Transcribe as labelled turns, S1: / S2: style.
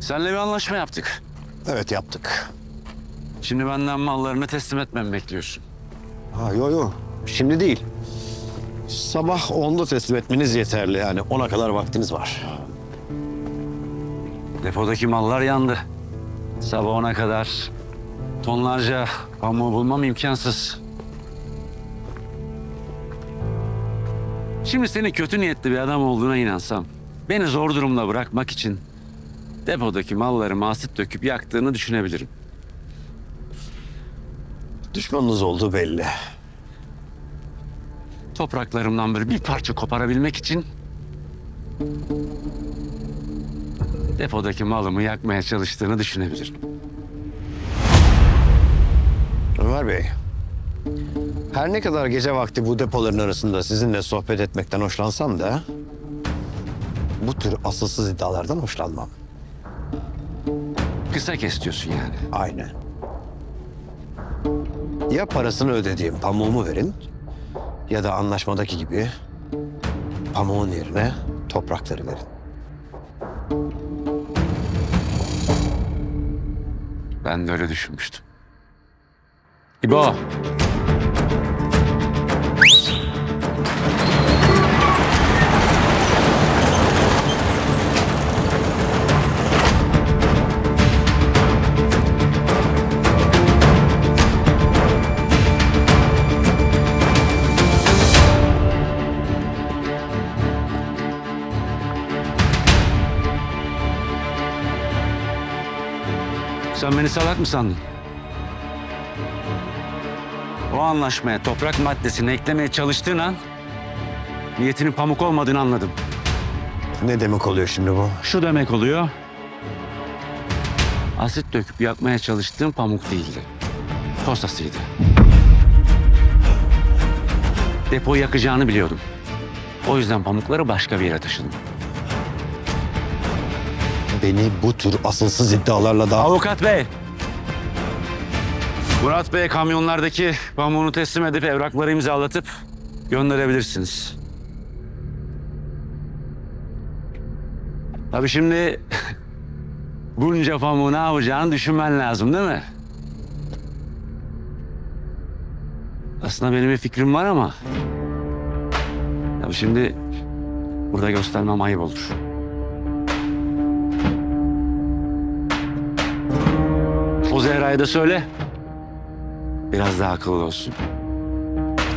S1: Seninle bir anlaşma yaptık.
S2: Evet yaptık.
S1: Şimdi benden mallarını teslim etmemi bekliyorsun.
S2: Ha yo yo. Şimdi değil. Sabah 10'da teslim etmeniz yeterli yani. 10'a kadar vaktiniz var.
S1: Depodaki mallar yandı. Sabah ona kadar tonlarca pamuğu bulmam imkansız. Şimdi senin kötü niyetli bir adam olduğuna inansam, beni zor durumda bırakmak için depodaki malları asit döküp yaktığını düşünebilirim.
S2: Düşmanınız olduğu belli.
S1: Topraklarımdan böyle bir parça koparabilmek için depodaki malımı yakmaya çalıştığını düşünebilirim.
S2: Ömer Bey. Her ne kadar gece vakti bu depoların arasında sizinle sohbet etmekten hoşlansam da... ...bu tür asılsız iddialardan hoşlanmam.
S1: Kısa kes diyorsun yani.
S2: Aynen. Ya parasını ödediğim pamuğumu verin... ...ya da anlaşmadaki gibi... ...pamuğun yerine toprakları verin.
S1: Ben de öyle düşünmüştüm. İbo. Sen beni salak mı sandın? O anlaşmaya toprak maddesini eklemeye çalıştığın an niyetinin pamuk olmadığını anladım.
S2: Ne demek oluyor şimdi bu?
S1: Şu demek oluyor. Asit döküp yakmaya çalıştığım pamuk değildi. Postasıydı. Depoyu yakacağını biliyordum. O yüzden pamukları başka bir yere taşıdım.
S2: Beni bu tür asılsız iddialarla daha...
S1: Avukat bey. Murat Bey kamyonlardaki pamuğunu teslim edip evrakları imzalatıp gönderebilirsiniz. Tabii şimdi bunca pamuğu ne yapacağını düşünmen lazım değil mi? Aslında benim bir fikrim var ama... Tabii şimdi burada göstermem ayıp olur. O Zehra'ya da söyle. Biraz daha akıllı olsun.